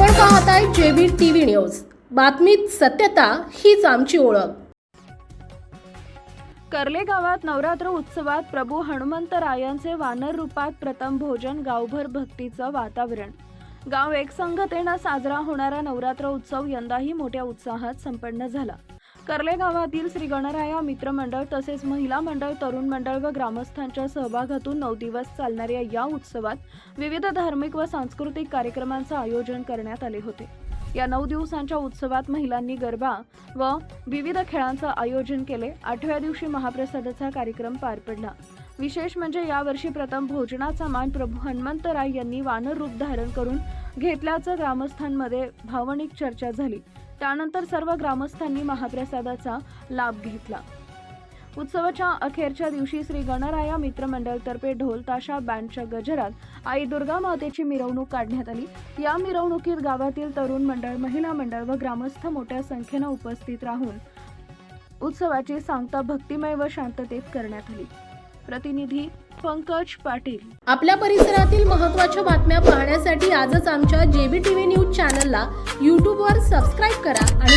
पाहताय JB TV news. बातमीत सत्यता हीच आमची ओळख. कर्ले गावात नवरात्र उत्सवात प्रभू हनुमंतरायांचे वानर रूपात प्रथम भोजन गावभर भक्तीचं वातावरण. गाव एकसंघतेनं साजरा होणारा नवरात्र उत्सव यंदाही मोठ्या उत्साहात संपन्न झाला. कर्ले गावातील श्री गणराया मित्रमंडळ तसेच महिला मंडळ तरुण मंडळ व ग्रामस्थांच्या सहभागातून नऊ दिवस चालणाऱ्या या उत्सवात विविध धार्मिक व सांस्कृतिक कार्यक्रमांचं आयोजन करण्यात आले होते. या नऊ दिवसांच्या उत्सवात महिलांनी गरबा व विविध खेळांचं आयोजन केले. आठव्या दिवशी महाप्रसादाचा कार्यक्रम पार पडला. विशेष म्हणजे यावर्षी प्रथम भोजनाचा मान प्रभू हनुमंतराय यांनी वानर रूप धारण करून घेतल्याचं ग्रामस्थांमध्ये भावनिक चर्चा झाली. त्यानंतर सर्व ग्रामस्थांनी महाप्रसादाचा लाभ घेतला. उत्सवाच्या अखेरच्या दिवशी श्री गणराया मित्रमंडळतर्फे ढोल ताशा बँडच्या गजरात आई दुर्गा मातेची मिरवणूक काढण्यात आली. या मिरवणुकीत गावातील तरुण मंडळ महिला मंडळ व ग्रामस्थ मोठ्या संख्येनं उपस्थित राहून उत्सवाची सांगता भक्तिमय व शांततेत करण्यात आली. प्रतिनिधी पंकज पाटील. आपल्या परिसरातील महत्त्वाच्या बातम्या पाहण्यासाठी आजच आमच्या जेबी टीव्ही न्यूज चॅनलला यूट्यूबवर सबस्क्राईब करा आणि